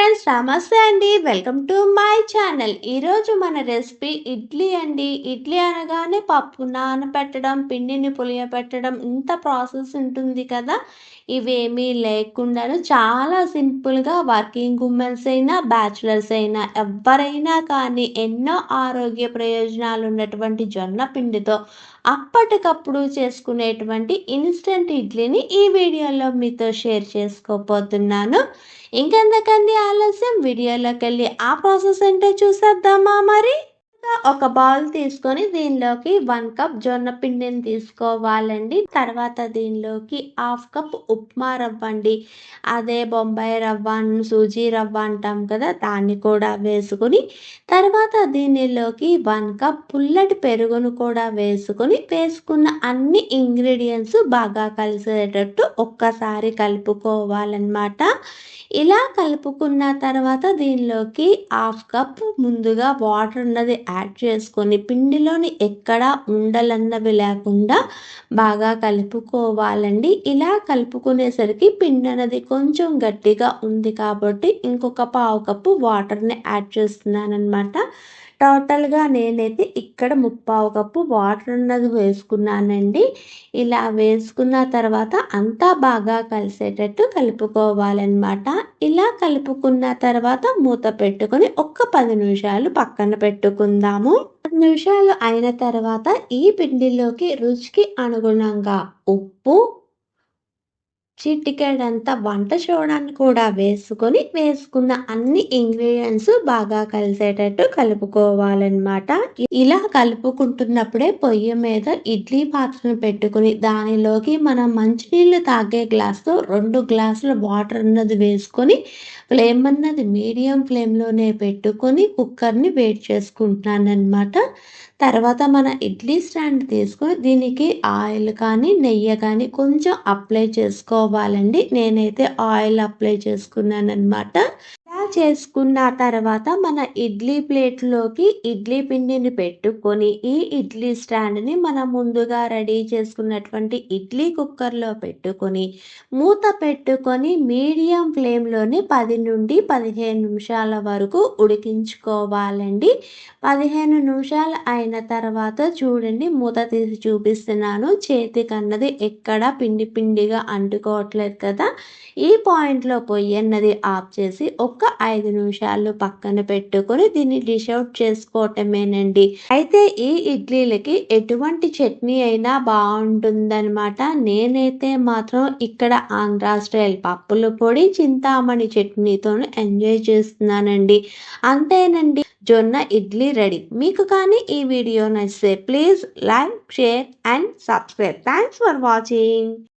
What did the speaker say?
Friends నమస్తే అండి. Welcome to my channel. ఈరోజు మన రెసిపీ ఇడ్లీ అండి. ఇడ్లీ అనగానే పప్పు నానబెట్టడం పిండిని పులియబెట్టడం ఇంత ప్రాసెస్ ఉంటుంది కదా. ఇవేమీ లేకుండాను చాలా సింపుల్గా వర్కింగ్ ఉమెన్స్ అయినా బ్యాచులర్స్ అయినా ఎవరైనా కానీ ఎన్నో ఆరోగ్య ప్రయోజనాలు ఉన్నటువంటి జొన్న పిండితో అప్పటికప్పుడు చేసుకునేటువంటి ఇన్స్టెంట్ ఇడ్లీని ఈ వీడియోలో మీతో షేర్ చేసుకోబోతున్నాను. ఇంకెందుకండి ఆలస్యం? వీడియోలోకి వెళ్ళి ఆ ప్రాసెస్ ఏంటో చూసేద్దామా మరి? ఒక బౌల్ తీసుకొని దీనిలోకి వన్ కప్ జొన్న పిండిని తీసుకోవాలండి. తర్వాత దీనిలోకి హాఫ్ కప్ ఉప్మా రవ్వ అండి. అదే బొంబాయి రవ్వ సూజీ రవ్వ అంటాం కదా దాన్ని కూడా వేసుకుని తర్వాత దీనిలోకి వన్ కప్ పుల్లటి పెరుగును కూడా వేసుకొని వేసుకున్న అన్ని ఇంగ్రీడియంట్స్ బాగా కలిసేటట్టు ఒక్కసారి కలుపుకోవాలన్నమాట. ఇలా కలుపుకున్న తర్వాత దీనిలోకి హాఫ్ కప్ ముందుగా వాటర్ ఉన్నది యాడ్ చేసుకొని పిండిలోని ఎక్కడా ఉండలన్నవి లేకుండా బాగా కలుపుకోవాలండి. ఇలా కలుపుకునేసరికి పిండి అనేది కొంచెం గట్టిగా ఉంది కాబట్టి ఇంకొక పావు కప్పు వాటర్ని యాడ్ చేస్తున్నాను అనమాట టోటల్గా నేనైతే ఇక్కడ ముప్పావు కప్పు వాటర్ అన్నది వేసుకున్నానండి. ఇలా వేసుకున్న తర్వాత అంతా బాగా కలిసేటట్టు కలుపుకోవాలన్నమాట. ఇలా కలుపుకున్న తర్వాత మూత పెట్టుకొని ఒక్క పది నిమిషాలు పక్కన పెట్టుకుందాము. పది నిమిషాలు అయిన తర్వాత ఈ పిండిలోకి రుచికి అనుగుణంగా ఉప్పు చిటికెడంత వంట చూడడానికి కూడా వేసుకొని వేసుకున్న అన్ని ఇంగ్రీడియంట్స్ బాగా కలిసేటట్టు కలుపుకోవాలన్నమాట. ఇలా కలుపుకుంటున్నప్పుడే పొయ్యి మీద ఇడ్లీ పాత్రను పెట్టుకుని దానిలోకి మనం మంచినీళ్ళు తాగే గ్లాస్తో రెండు గ్లాసుల వాటర్ అన్నది వేసుకొని ఫ్లేమ్ అన్నది మీడియం ఫ్లేమ్లోనే పెట్టుకొని కుక్కర్ని వేడి చేసుకుంటున్నాను అనమాట తర్వాత మన ఇడ్లీ స్టాండ్ తీసుకొని దీనికి ఆయిల్ కానీ నెయ్యి కానీ కొంచెం అప్లై చేసుకోవాలండి. నేనైతే ఆయిల్ అప్లై చేసుకున్నాను అనమాట చేసుకున్న తర్వాత మన ఇడ్లీ ప్లేట్లోకి ఇడ్లీ పిండిని పెట్టుకొని ఈ ఇడ్లీ స్టాండ్ని మనం ముందుగా రెడీ చేసుకున్నటువంటి ఇడ్లీ కుక్కర్లో పెట్టుకొని మూత పెట్టుకొని మీడియం ఫ్లేమ్లోని పది నుండి పదిహేను నిమిషాల వరకు ఉడికించుకోవాలండి. పదిహేను నిమిషాలు అయిన తర్వాత చూడండి మూత తీసి చూపిస్తున్నాను. చేతికి అన్నది ఎక్కడ పిండి పిండిగా అంటుకోవట్లేదు కదా. ఈ పాయింట్లో పొయ్యి అన్నది ఆఫ్ చేసి ఒక ఐదు నిమిషాలు పక్కన పెట్టుకొని దీన్ని డిష్ అవుట్ చేసుకోవటమేనండి. అయితే ఈ ఇడ్లీలకి ఎటువంటి చట్నీ అయినా బాగుంటుందన్నమాట. నేనైతే మాత్రం ఇక్కడ ఆంధ్ర స్టైల్ పప్పుల పొడి చింతామణి చట్నీతో ఎంజాయ్ చేస్తున్నానండి. అంతేనండి. జొన్న ఇడ్లీ రెడీ. మీకు కానీ ఈ వీడియో నచ్చితే please like share and subscribe. Thanks for watching